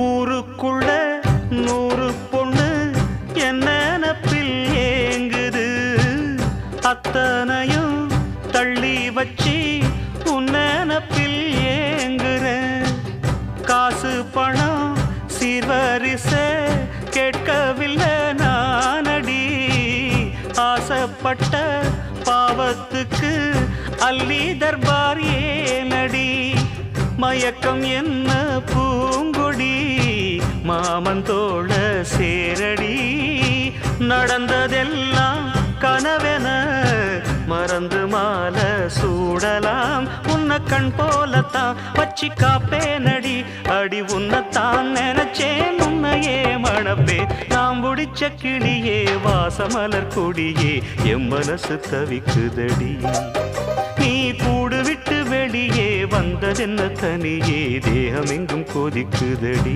ஊருக்குள்ள நூறு பொண்ணு என்ன நினப்பில் ஏங்குது. அத்தனையும் தள்ளி வச்சு உன் நினப்பில் ஏங்குறேன். காசு பணம் சீர்வரிச கேட்கவில்லை நானடி. ஆசைப்பட்ட பாவத்துக்கு அள்ளி தர்பார் ஏனடி. மயக்கம் என்ன பூங்க பூங்கொடி மாமன் தோழ சேரடி. நடந்ததெல்லாம் கனவென மறந்து மால சூடலாம். உன்ன கண் போலத்தான் வச்சு காப்பேனடி. அடி உன்னத்தான் நினைச்சேன் உன்னையே மணப்பே நாம் முடிச்ச கிளியே வாசமலர் கொடியே எம் மனசு தவிக்குதடி. நீ கூடு வந்ததென்ன தனியே தேகம் எங்கும் கொதிக்குதடி.